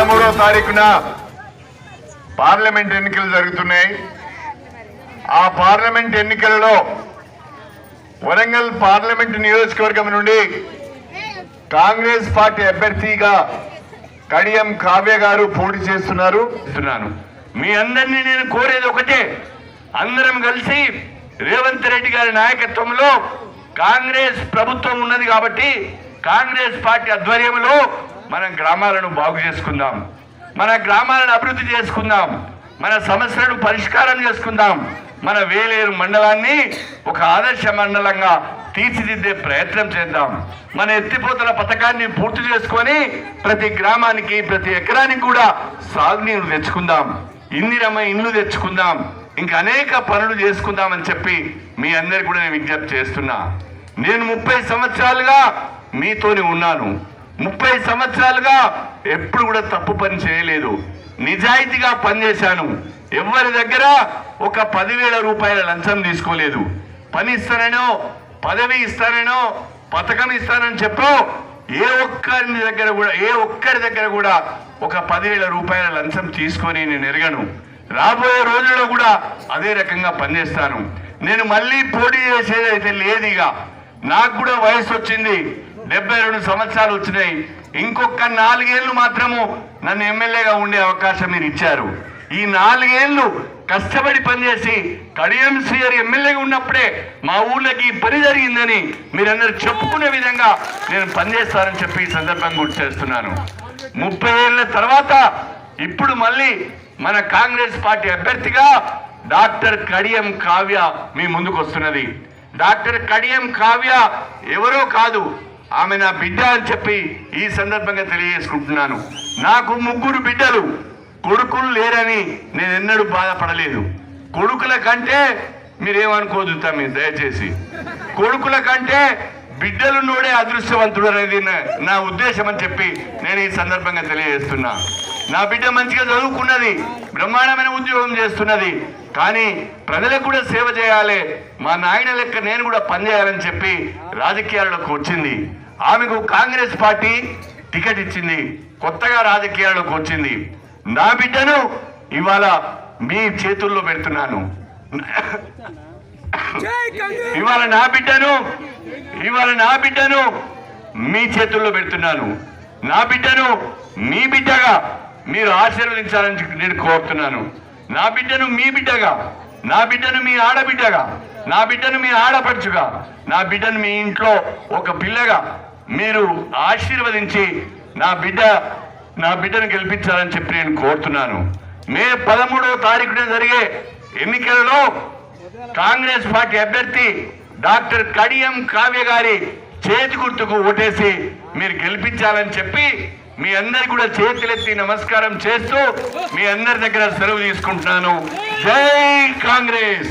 పదమూడో తారీఖున పార్లమెంట్ ఎన్నికలు జరుగుతున్నాయి. ఆ పార్లమెంట్ ఎన్నికలలో వరంగల్ పార్లమెంట్ నియోజకవర్గం నుండి కాంగ్రెస్ పార్టీ అభ్యర్థిగా కడియం కావ్య గారు పోటీ చేస్తున్నారు. మీ అందరినీ నేను కోరేది ఒకటే అందరం కలిసి రేవంత్ రెడ్డి గారి నాయకత్వంలో కాంగ్రెస్ ప్రభుత్వం ఉన్నది కాబట్టి కాంగ్రెస్ పార్టీ ఆధ్వర్యంలో మన గ్రామాలను బాగు చేసుకుందాం. మన గ్రామాలను అభివృద్ధి చేసుకుందాం. మన సమస్యలను పరిష్కారం చేసుకుందాం. మన వేలేరు మండలాన్ని ఒక ఆదర్శ మండలంగా తీర్చిదిద్దే ప్రయత్నం చేద్దాం. మన ఎత్తిపోతల పథకాన్ని పూర్తి చేసుకొని ప్రతి గ్రామానికి ప్రతి ఎకరానికి కూడా సాగునీరు తెచ్చుకుందాం. ఇందిరమ్మ ఇండ్లు తెచ్చుకుందాం. ఇంకా అనేక పనులు చేసుకుందామని చెప్పి మీ అందరికి కూడా నేను విజ్ఞప్తి చేస్తున్నా. నేను ముప్పై సంవత్సరాలుగా మీతోని ఉన్నాను. ముప్పై సంవత్సరాలుగా ఎప్పుడు కూడా తప్పు పని చేయలేదు. నిజాయితీగా పనిచేశాను. ఎవరి దగ్గర ఒక పదివేల రూపాయల లంచం తీసుకోలేదు. పని ఇస్తానో పదవి ఇస్తానో పథకం ఇస్తానని చెప్పు ఏ ఒక్కరి దగ్గర కూడా ఏ ఒక్కరి దగ్గర కూడా ఒక పదివేల రూపాయల లంచం తీసుకొని నేను ఎరగను. రాబోయే రోజుల్లో కూడా అదే రకంగా పనిచేస్తాను. నేను మళ్ళీ పోటీ చేసేది అయితే లేదుగా. నాకు కూడా వయసు వచ్చింది. డెబ్బై రెండు సంవత్సరాలు వచ్చినాయి. ఇంకొక నాలుగేళ్ళు మాత్రము నన్ను ఎమ్మెల్యేగా ఉండే అవకాశం మీరు ఇచ్చారు. ఈ నాలుగేళ్ళు కష్టపడి పనిచేసి కడియం శ్రీహరి ఎమ్మెల్యేగా ఉన్నప్పుడే మా ఊళ్ళకి ఈ పని జరిగిందని మీరందరూ చెప్పుకునే విధంగా నేను పనిచేస్తానని చెప్పి ఈ సందర్భంగా గుర్తు చేస్తున్నాను. ముప్పై ఏళ్ళ తర్వాత ఇప్పుడు మళ్ళీ మన కాంగ్రెస్ పార్టీ అభ్యర్థిగా డాక్టర్ కడియం కావ్య మీ ముందుకు వస్తున్నది. డాక్టర్ కడియం కావ్య ఎవరో కాదు ఆమె నా బిడ్డ అని చెప్పి ఈ సందర్భంగా తెలియజేసుకుంటున్నాను. నాకు ముగ్గురు బిడ్డలు. కొడుకులు లేరని నేను ఎన్నడూ బాధపడలేదు. కొడుకుల కంటే మీరేమనుకోదు తమ్మి దయచేసి. కొడుకుల కంటే బిడ్డలు నోడే అదృష్టవంతుడు అనేది నా- ఉద్దేశం అని చెప్పి నేను ఈ సందర్భంగా తెలియజేస్తున్నా. నా బిడ్డ మంచిగా చదువుకున్నది బ్రహ్మాండమైన ఉద్యోగం చేస్తున్నది. కానీ ప్రజలకు కూడా సేవ చేయాలి. మా నాయన లెక్క నేను కూడా పనిచేయాలని చెప్పి రాజకీయాల్లోకి వచ్చింది. ఆమెకు కాంగ్రెస్ పార్టీ టికెట్ ఇచ్చింది. కొత్తగా రాజకీయాల్లోకి వచ్చింది. నా బిడ్డను ఇవాళ మీ చేతుల్లో పెడుతున్నాను. ఇవాళ నా బిడ్డను ఇవాళ నా బిడ్డను మీ చేతుల్లో పెడుతున్నాను. నా బిడ్డను మీ బిడ్డగా మీరు ఆశీర్వదించాలని నేను కోరుతున్నాను. నా బిడ్డను మీ బిడ్డగా నా బిడ్డను మీ ఆడబిడ్డగా నా బిడ్డను మీ ఆడపడుచుగా నా బిడ్డను మీ ఇంట్లో ఒక పిల్లగా మీరు ఆశీర్వదించి నా బిడ్డ నా బిడ్డను గెలిపించాలని చెప్పి నేను కోరుతున్నాను. మే పదమూడవ తారీఖున జరిగే ఎన్నికలలో కాంగ్రెస్ పార్టీ అభ్యర్థి డాక్టర్ కడియం కావ్య గారి చేతి గుర్తుకు ఓటేసి మీరు గెలిపించాలని చెప్పి మీ అందరి కూడా చేతులెత్తి నమస్కారం చేస్తూ మీ అందరి దగ్గర సెలవు తీసుకుంటున్నాను. జై కాంగ్రెస్!